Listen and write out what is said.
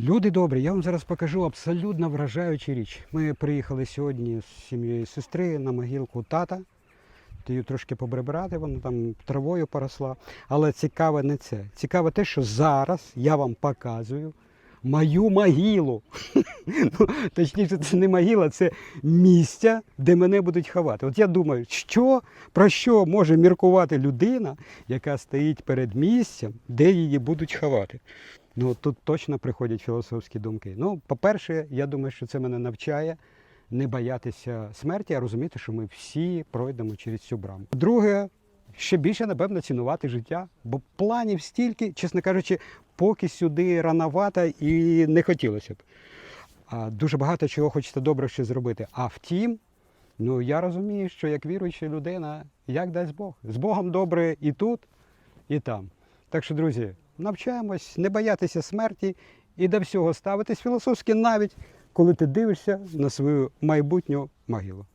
Люди добрі, я вам зараз покажу абсолютно вражаючу річ. Ми приїхали сьогодні з сім'єю сестри на могилку тата. Її трошки побрибирати, вона там травою поросла. Але цікаве не це. Цікаве те, що зараз я вам показую мою могилу. ну, точніше, це не могила, це місце, де мене будуть ховати. От я думаю, що, про що може міркувати людина, яка стоїть перед місцем, де її будуть ховати. Ну тут точно приходять філософські думки. Ну, по-перше, я думаю, що це мене навчає не боятися смерті, а розуміти, що ми всі пройдемо через цю браму. Друге, ще більше, напевно, цінувати життя, бо планів стільки, чесно кажучи, поки сюди рановато і не хотілося б. А дуже багато чого хочеться добре ще зробити. А втім, ну я розумію, що як віруюча людина, як дасть Бог. З Богом добре і тут, і там. Так що, друзі, навчаємось не боятися смерті і до всього ставитись філософськи навіть, коли ти дивишся на свою майбутню могилу.